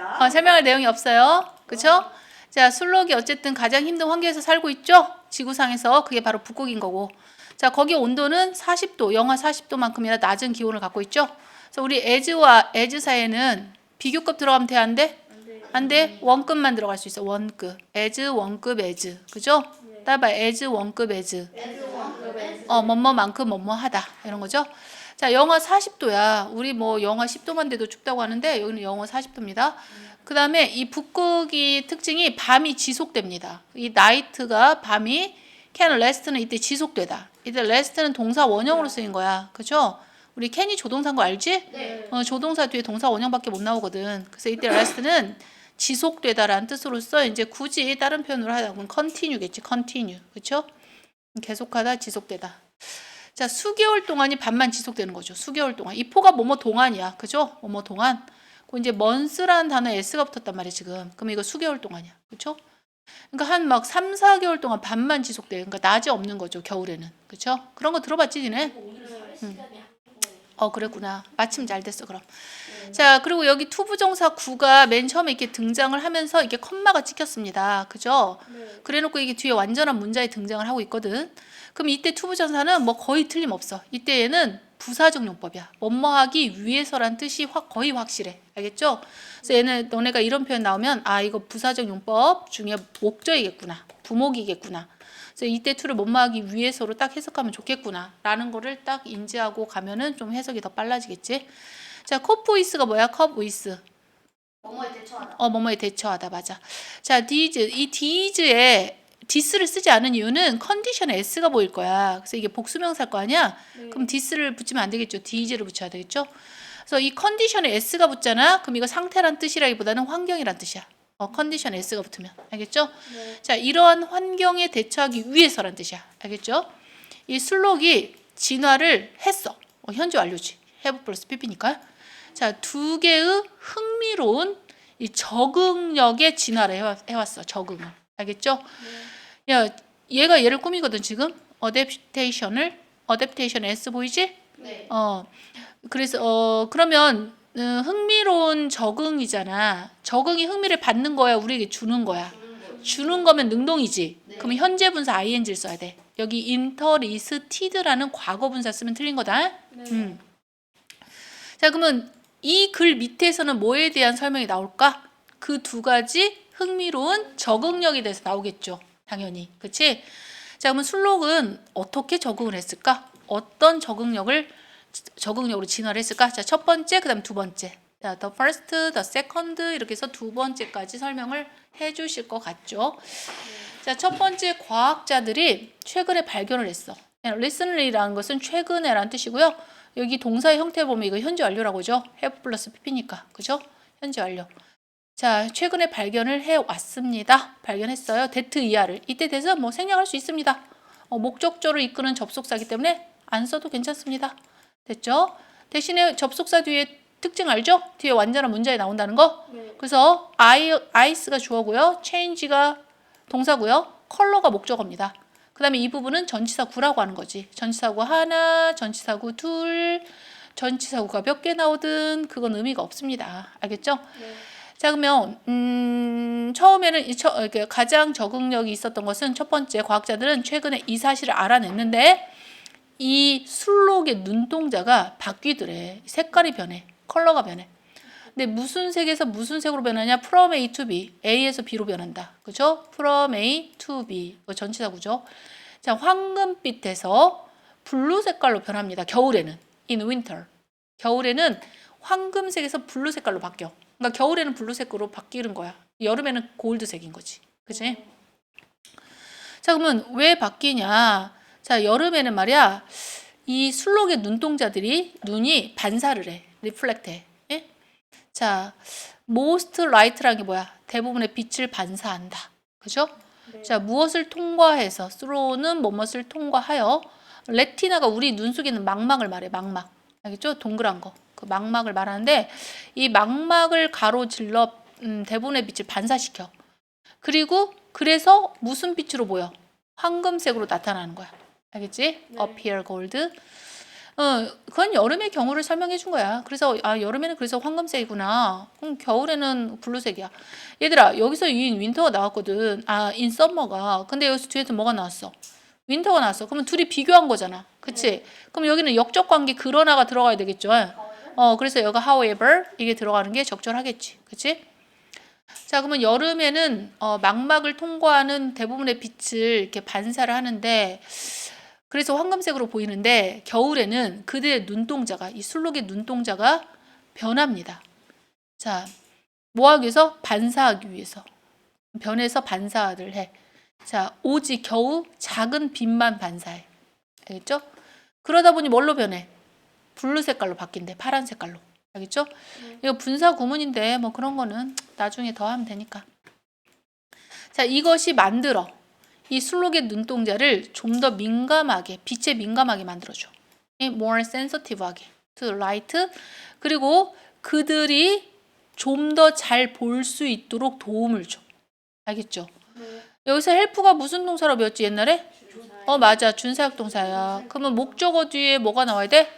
없습니다. 어, 설명할 내용이 없어요. 그쵸? 자, 술록이 어쨌든 가장 힘든 환경에서 살고 있죠? 지구상에서. 그게 바로 북극인 거고. 자, 거기 온도는 40도, 영하 40도만큼이나 낮은 기온을 갖고 있죠? 그래서 우리 에즈와 에즈 사이에는 비교급 들어가면 돼, 안 돼? 안 돼? 원급만 들어갈 수 있어, 원급. 에즈, 원급, 에즈. 그죠? 따봐, 에즈, 원급, 에즈. 어, 뭐뭐만큼 뭐뭐하다. 이런 거죠? 자, 영하 40도야. 우리 뭐 영하 10도만 돼도 춥다고 하는데 여기는 영하 40도입니다. 그 다음에 이 북극이 특징이 밤이 지속됩니다. 이 나이트가 밤이 can last는 이때 지속되다. 이때 last는 동사 원형으로 쓰인 거야. 그죠? 우리 can이 조동사인 거 알지? 네. 어, 조동사 뒤에 동사 원형밖에 못 나오거든. 그래서 이때 last는 지속되다라는 뜻으로서 이제 굳이 다른 표현으로 하자면 continue겠지. continue. 그렇죠? 계속하다 지속되다. 자, 수개월 동안이 반만 지속되는 거죠. 수개월 동안. 이 포가 뭐뭐 동안이야. 그죠? 뭐뭐 동안. 그 이제 month라는 단어에 s가 붙었단 말이야, 지금. 그럼 이거 수개월 동안이야. 그렇죠? 그러니까 한 막 3, 4개월 동안 반만 지속돼. 그러니까 낮이 없는 거죠, 겨울에는. 그렇죠? 그런 거 들어봤지, 니네? 어, 그랬구나. 마침 잘 됐어, 그럼. 자, 그리고 여기 투부정사 구가 맨 처음에 이렇게 등장을 하면서 이게 컴마가 찍혔습니다. 그죠? 그래 놓고 이게 뒤에 완전한 문자에 등장을 하고 있거든. 그럼 이때 투부정사는 뭐 거의 틀림없어. 이때에는 부사적 용법이야. 뭐뭐하기 위해서란 뜻이 확 거의 확실해. 알겠죠? 그래서 얘는 너네가 이런 표현 나오면 아 이거 부사적 용법 중에 목적이겠구나. 부목이겠구나. 그래서 이때 투를 뭐뭐하기 위해서로 딱 해석하면 좋겠구나 라는 거를 딱 인지하고 가면은 좀 해석이 더 빨라지겠지. 자, 컵보이스가 뭐야? 컵보이스. 뭐뭐에 대처하다. 어, 뭐뭐에 대처하다 맞아. 자, 디즈 이 디즈에 디스를 쓰지 않은 이유는 컨디션에 s가 보일 거야. 그래서 이게 복수명사일 거 아니야? 그럼 디스를 붙이면 안 되겠죠. 디즈를 붙여야 되겠죠. 그래서 이 컨디션에 s가 붙잖아. 그럼 이거 상태란 뜻이라기보다는 환경이란 뜻이야. 어, 컨디션에 s가 붙으면 알겠죠? 자, 이러한 환경에 대처하기 위해서란 뜻이야. 알겠죠? 이 술록이 진화를 했어. 어, 현재 완료지. have 플러스 pp니까. 자, 두 개의 흥미로운 이 적응력의 진화를 해왔, 해왔어. 적응을. 알겠죠? 야, 얘가 얘를 꾸미거든 지금. 어댑테이션을 어댑테이션 S 보이지? 네. 어. 그래서 어 그러면 음, 흥미로운 적응이잖아. 적응이 흥미를 받는 거야, 우리에게 주는 거야. 주는 거면 능동이지. 네. 그러면 현재 분사 ing를 써야 돼. 여기 interested라는 과거 분사 쓰면 틀린 거다. 음. 자, 그러면 이 글 밑에서는 뭐에 대한 설명이 나올까? 그 두 가지 흥미로운 적응력에 대해서 나오겠죠. 당연히. 그치? 자, 그러면 술록은 어떻게 적응을 했을까? 어떤 적응력을 적응력으로 진화를 했을까? 자, 첫 번째, 그 다음 두 번째. 자, the first, the second 이렇게 해서 두 번째까지 설명을 해 주실 것 같죠. 자, 첫 번째 과학자들이 최근에 발견을 했어. Recently라는 것은 최근에라는 뜻이고요. 여기 동사의 형태 보면 이거 현재 완료라고 하죠. have 플러스 pp니까. 그죠? 현재 완료. 자, 최근에 발견을 해 왔습니다. 발견했어요. 데트 이하를. 이때 돼서 뭐 생략할 수 있습니다. 어, 목적조를 이끄는 접속사기 때문에 안 써도 괜찮습니다. 됐죠? 대신에 접속사 뒤에 특징 알죠? 뒤에 완전한 문자에 나온다는 거. 네. 그래서 I, ice가 주어고요. change가 동사고요. 컬러가 목적어입니다. 그 다음에 이 부분은 전치사구라고 하는 거지. 전치사구 하나, 전치사구 둘, 전치사구가 몇 개 나오든 그건 의미가 없습니다. 알겠죠? 네. 자 그러면 음, 처음에는 이 처, 가장 적응력이 있었던 것은 첫 번째 과학자들은 최근에 이 사실을 알아냈는데 이 술록의 눈동자가 바뀌더래. 색깔이 변해. 컬러가 변해. 근데 무슨 색에서 무슨 색으로 변하냐? From A to B. A에서 B로 변한다. 그죠? From A to B. 이거 전치사구죠. 자, 황금빛에서 블루 색깔로 변합니다. 겨울에는. In winter. 겨울에는 황금색에서 블루 색깔로 바뀌어. 그러니까 겨울에는 블루색으로 바뀌는 거야. 여름에는 골드색인 거지. 그지? 자, 그러면 왜 바뀌냐? 자, 여름에는 말이야. 이 술록의 눈동자들이 눈이 반사를 해. 리플렉트 해. 예? 자, most light라는 게 뭐야? 대부분의 빛을 반사한다. 그죠? 자, 무엇을 통과해서 through는 뭐뭇을 통과하여 레티나가 우리 눈 속에 있는 망막을 말해. 망막. 알겠죠? 동그란 거. 그 망막을 말하는데 이 망막을 가로질러 음, 대부분의 빛을 반사시켜. 그리고 그래서 무슨 빛으로 보여? 황금색으로 나타나는 거야. 알겠지? appear gold. 어, 그건 여름의 경우를 설명해 준 거야. 그래서 아 여름에는 그래서 황금색이구나. 그럼 겨울에는 블루색이야. 얘들아 여기서 이 윈터가 나왔거든. 아인 썸머가. 근데 여기서 뒤에서 뭐가 나왔어? 윈터가 나왔어. 그러면 둘이 비교한 거잖아. 그치? 그럼 여기는 역적 관계 그러나가 들어가야 되겠죠. 어 그래서 여기가 however 이게 들어가는 게 적절하겠지. 그치? 자 그러면 여름에는 어, 망막을 통과하는 대부분의 빛을 이렇게 반사를 하는데 그래서 황금색으로 보이는데 겨울에는 그들의 눈동자가 이 술록의 눈동자가 변합니다. 자, 뭐 하기 위해서? 반사하기 위해서. 변해서 반사를 해. 자, 오직 겨우 작은 빛만 반사해. 알겠죠? 그러다 보니 뭘로 변해? 블루 색깔로 바뀐대. 파란 색깔로. 알겠죠? 이거 분사 구문인데 뭐 그런 거는 나중에 더 하면 되니까. 자, 이것이 만들어. 이 술록의 눈동자를 좀 더 민감하게 빛에 민감하게 만들어줘. 이 more sensitive하게 to light 그리고 그들이 좀 더 잘 볼 수 있도록 도움을 줘. 알겠죠? 여기서 help가 무슨 동사로 배웠지 옛날에? 어 맞아 준사역 동사야. 그러면 목적어 뒤에 뭐가 나와야 돼?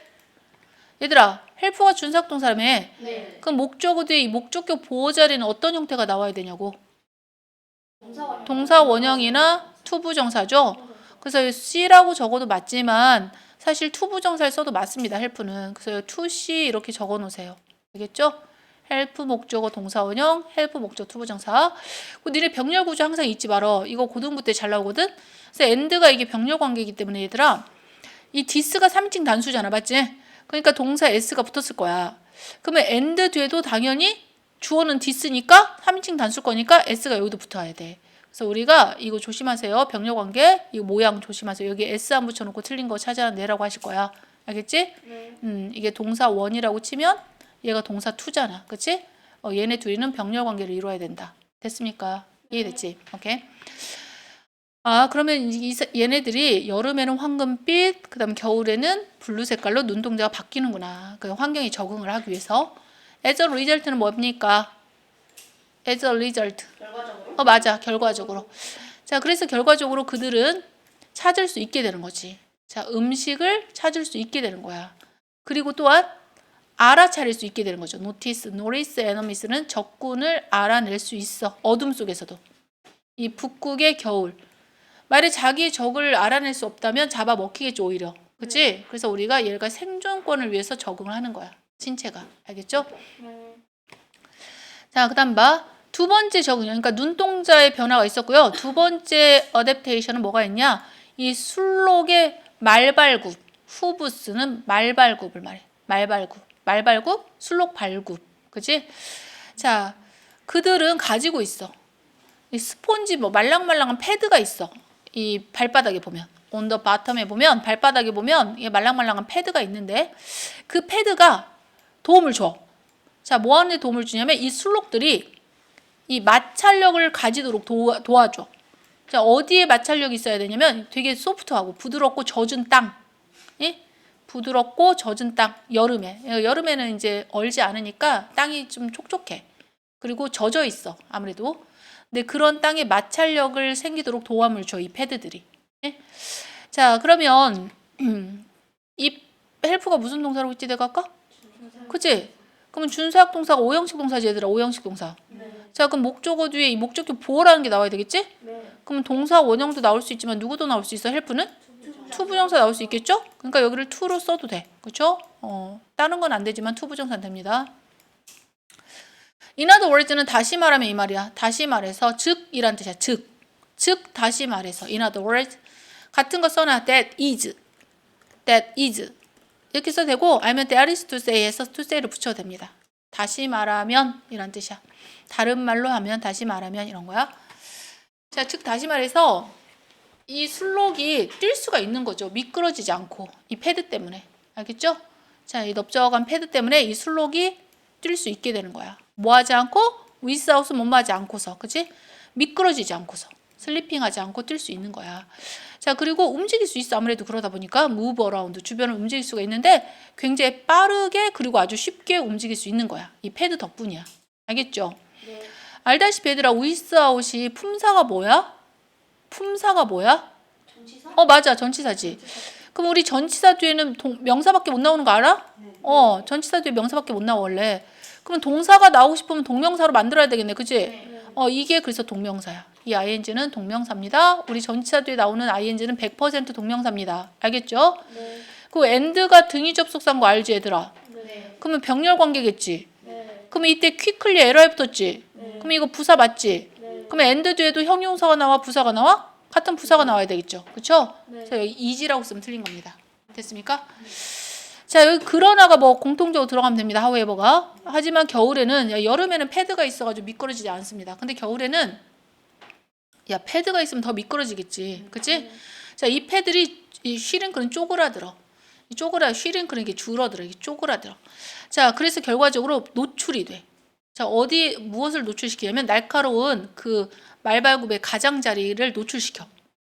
얘들아 help가 준사역 동사라며. 네. 그럼 목적어 뒤에 이 목적격 보호 자리는 어떤 형태가 나와야 되냐고? 동사 원형이나 투부정사죠. 그래서 C라고 적어도 맞지만 사실 투부정사를 써도 맞습니다. 헬프는. 그래서 to C 이렇게 적어 놓으세요. 알겠죠? 헬프 목적어 동사 원형, 헬프 목적 투부정사. 그 니네 병렬 구조 항상 잊지 말어. 이거 고등부 때 잘 나오거든. 그래서 end가 이게 병렬 관계이기 때문에 얘들아 이 this가 3인칭 단수잖아. 맞지? 그러니까 동사 s가 붙었을 거야. 그러면 end 뒤에도 당연히 주어는 this니까 3인칭 단수일 거니까 s가 여기도 붙어야 돼. 그래서 우리가 이거 조심하세요. 병력 관계 이거 모양 조심하세요. 여기 s 안 붙여놓고 틀린 거 찾아내라고 하실 거야. 알겠지? 네. 음 이게 동사 원이라고 치면 얘가 동사 투잖아. 그치? 어, 얘네 둘이는 병렬 관계를 이루어야 된다. 됐습니까? 이해됐지? 오케이. 아 그러면 이, 이- 얘네들이 여름에는 황금빛, 그 다음 겨울에는 블루 색깔로 눈동자가 바뀌는구나. 그 환경에 적응을 하기 위해서. as a result는 뭡니까? As a result. 결과적으로? 어 맞아. 결과적으로. 자 그래서 결과적으로 그들은 찾을 수 있게 되는 거지. 자 음식을 찾을 수 있게 되는 거야. 그리고 또한 알아차릴 수 있게 되는 거죠. 노티스 노리스 에너미스는 적군을 알아낼 수 있어. 어둠 속에서도. 이 북극의 겨울. 만약 자기 적을 알아낼 수 없다면 잡아 먹히겠죠 오히려. 그치? 그래서 우리가 얘가 생존권을 위해서 적응을 하는 거야. 신체가. 알겠죠? 네. 자, 그 다음 봐. 두 번째 적응, 그러니까 눈동자의 변화가 있었고요. 두 번째 어댑테이션은 뭐가 있냐? 이 술록의 말발굽, 후부스는 말발굽을 말해. 말발굽, 말발굽, 술록 발굽, 그지? 자, 그들은 가지고 있어. 이 스폰지 뭐 말랑말랑한 패드가 있어. 이 발바닥에 보면. 온더 바텀에 보면 발바닥에 보면 이 말랑말랑한 패드가 있는데 그 패드가 도움을 줘. 자, 뭐 하는 데 도움을 주냐면 이 술록들이 이 마찰력을 가지도록 도와, 도와줘. 자, 어디에 마찰력이 있어야 되냐면 되게 소프트하고 부드럽고 젖은 땅. 예? 부드럽고 젖은 땅. 여름에. 어, 여름에는 이제 얼지 않으니까 땅이 좀 촉촉해. 그리고 젖어 있어. 아무래도. 근데 그런 땅에 마찰력을 생기도록 도움을 줘. 이 패드들이. 예? 자, 그러면 이 헬프가 무슨 동사로 아까? 그치? 그러면 준사역 동사가 오형식 동사지 얘들아 오형식 동사 네. 자 그럼 목적어 뒤에 이 목적격 보호라는 게 나와야 되겠지? 네. 그러면 동사 원형도 나올 수 있지만 누구도 나올 수 있어 헬프는? 투부정사 나올 수 있겠죠? 그러니까 여기를 투로 써도 돼 그렇죠? 어, 다른 건 안 되지만 투부정사는 됩니다 In other words는 다시 말하면 이 말이야 다시 말해서 즉이란 뜻이야 즉 즉 다시 말해서 in other words 같은 거 써놔 that is that is 이렇게 써도 되고 아니면 say에서 to say를 붙여도 됩니다. 다시 말하면 이란 뜻이야. 다른 말로 하면 다시 말하면 이런 거야. 자, 즉 다시 말해서 이 술록이 뛸 수가 있는 거죠. 미끄러지지 않고 이 패드 때문에 알겠죠? 자, 이 넓적한 패드 때문에 이 술록이 뛸 수 있게 되는 거야. 뭐 하지 않고 위스아웃은 못 하지 않고서, 그치? 미끄러지지 않고서 슬리핑하지 않고 뛸 수 있는 거야. 자, 그리고 움직일 수 있어. 아무래도 그러다 보니까 move around 주변을 움직일 수가 있는데 굉장히 빠르게 그리고 아주 쉽게 움직일 수 있는 거야. 이 패드 덕분이야. 알겠죠? 네. 알다시피 얘들아 위스아웃이 품사가 뭐야? 품사가 뭐야? 전치사? 어 맞아 전치사지. 그럼 우리 전치사 뒤에는 동- 명사밖에 못 나오는 거 알아? 어, 전치사 뒤에 명사밖에 못 나와 원래. 그러면 동사가 나오고 싶으면 동명사로 만들어야 되겠네, 그치? 어, 이게 그래서 동명사야. 이 ing는 동명사입니다. 우리 전치사 뒤에 나오는 ing는 100% 동명사입니다. 알겠죠? 네. 그 and가 등위 접속사인 거 알지, 얘들아? 네. 그러면 병렬 관계겠지. 네. 그러면 이때 quickly 에러에 붙었지. 네. 그럼 이거 부사 맞지? 네. 그러면 and 뒤에도 형용사가 나와 부사가 나와? 같은 부사가 나와야 되겠죠. 그렇죠? 네. 그래서 여기 이지라고 쓰면 틀린 겁니다. 됐습니까? 자, 여기 그러나가 뭐 공통적으로 들어가면 됩니다. 하우에버가. 하지만 겨울에는 야, 여름에는 패드가 있어 가지고 미끄러지지 않습니다. 근데 겨울에는 야, 패드가 있으면 더 미끄러지겠지. 그치 자, 이 패들이 이 쉬링크는 쪼그라들어. 이 쪼그라 쉬링크는 이게 줄어들어. 이게 쪼그라들어. 자, 그래서 결과적으로 노출이 돼. 자, 어디 무엇을 노출시키냐면 날카로운 그 말발굽의 가장자리를 노출시켜.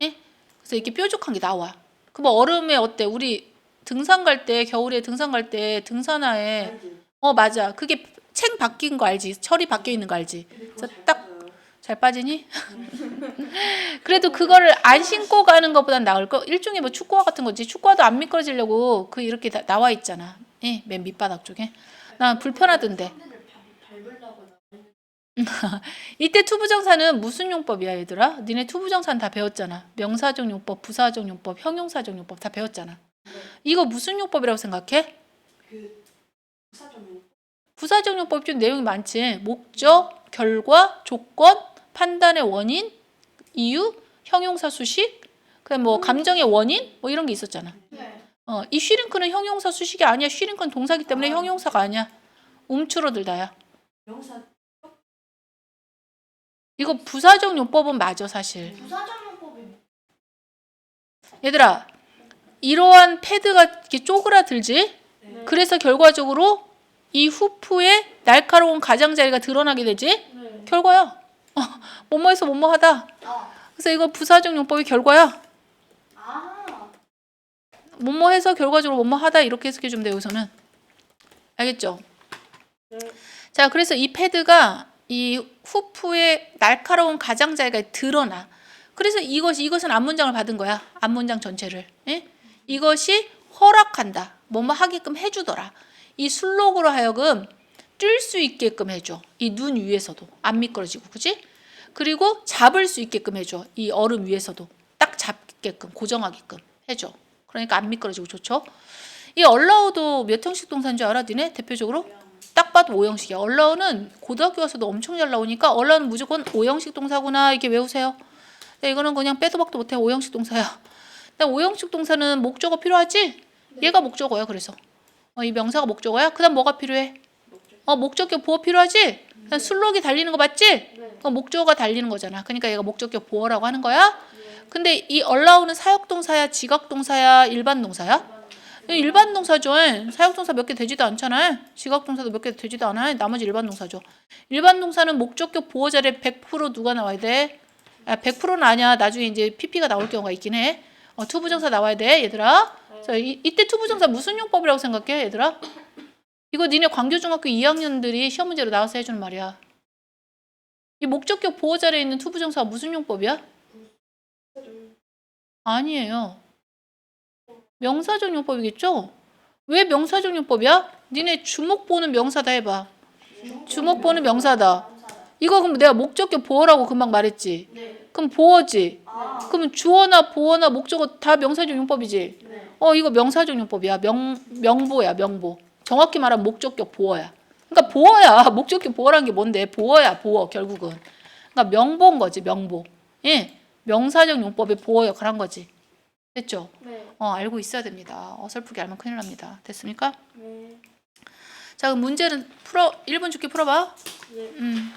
예? 그래서 이렇게 뾰족한 게 나와. 그럼 얼음에 어때? 우리 등산 갈 때 겨울에 등산 갈 때 등산화에 어 맞아. 그게 챙 바뀐 거 알지? 철이 바뀌어 있는 거 알지? 그래서 딱 잘 빠지니? 그래도 그거를 안 신고 가는 것보단 나을 거. 일종의 뭐 축구화 같은 거지. 축구화도 안 미끄러지려고 그 이렇게 다 나와 있잖아. 예, 맨 밑바닥 쪽에. 난 불편하던데. 이때 투부정사는 무슨 용법이야, 얘들아? 니네 투부정사는 다 배웠잖아. 명사적 용법, 부사적 용법, 형용사적 용법 다 배웠잖아. 이거 무슨 용법이라고 생각해? 부사적 용법 중 내용이 많지. 목적, 결과, 조건, 판단의 원인, 이유, 형용사 수식, 그다음 뭐 감정의 원인, 뭐 이런 게 있었잖아. 네. 어, 이 쉬링크는 형용사 수식이 아니야. 쉬링크는 동사기 때문에 형용사가 아니야. 움츠러들다야. 명사 이거 부사적 용법은 맞아, 사실. 부사적 용법이 얘들아, 이러한 패드가 이렇게 쪼그라들지? 네. 그래서 결과적으로 이 후프에 날카로운 가장자리가 드러나게 되지? 네. 결과야. 어, 뭐뭐해서 뭐뭐하다. 아. 그래서 이거 부사적 용법이 결과야. 아. 뭐뭐해서 결과적으로 뭐뭐하다 이렇게 해석해 주면 돼요. 여기서는 알겠죠? 네. 자, 그래서 이 패드가 이 후프의 날카로운 가장자리가 드러나. 그래서 이것이 이것은 앞문장을 받은 거야. 앞문장 전체를. 예? 이것이 허락한다. 뭐뭐 하게끔 해주더라. 이 술록으로 하여금 뛸수 있게끔 해줘. 이 눈 위에서도 안 미끄러지고, 그지? 그리고 잡을 수 있게끔 해줘. 이 얼음 위에서도 딱 잡게끔 고정하게끔 해줘. 그러니까 안 미끄러지고 좋죠. 이 얼라우도 몇 형식 동사인 줄 알아? 니네 대표적으로? 딱 봐도 오형식이야. 얼라우는 고등학교 가서도 엄청 잘 나오니까 얼라우는 무조건 오형식 동사구나 이렇게 외우세요. 이거는 그냥 빼도 박도 못해 오형식 동사야. 근데 오형식 동사는 목적어 필요하지? 얘가 목적어야 그래서. 어, 이 명사가 목적어야? 그 다음 뭐가 필요해? 어 목적격 보호 필요하지? 그냥 술록이 달리는 거 맞지? 네. 그 목적어가 달리는 거잖아. 그러니까 얘가 목적격 보호라고 하는 거야. 근데 이 얼라우는 사역동사야, 지각동사야, 일반동사야? 일반 동사죠. 사역 동사 몇 개 되지도 않잖아요. 지각 동사도 몇 개 되지도 않아요. 나머지 일반 동사죠. 일반 동사는 목적격 보호 자리에 100% 누가 나와야 돼? 아, 100%는 아니야. 나중에 이제 PP가 나올 경우가 있긴 해. 어, 투부정사 나와야 돼, 얘들아. 자, 이, 이때 투부정사 무슨 용법이라고 생각해, 얘들아? 이거 니네 광교중학교 2학년들이 시험 문제로 나와서 해주는 말이야. 이 목적격 보호 자리에 있는 투부정사가 무슨 용법이야? 아니에요. 명사적 용법이겠죠? 왜 명사적 용법이야? 니네 주목 보는 명사다 해봐. 주목 보는 명사다. 이거 그럼 내가 목적격 보어라고 금방 말했지. 네. 그럼 보어지. 아. 그러면 주어나 보어나 목적어 다 명사적 용법이지. 네. 어 이거 명사적 용법이야. 명 명보야 명보. 정확히 말하면 목적격 보어야. 그러니까 보어야 목적격 보어라는 게 뭔데? 보어야 보어 결국은. 그러니까 명보인 거지 명보. 예, 명사적 용법의 보어 역할 한 거지. 됐죠? 네. 어 알고 있어야 됩니다. 어설프게 알면 큰일 납니다. 됐습니까? 네. 자 그럼 문제는 풀어 1분 줄게 풀어 봐. 네. 음.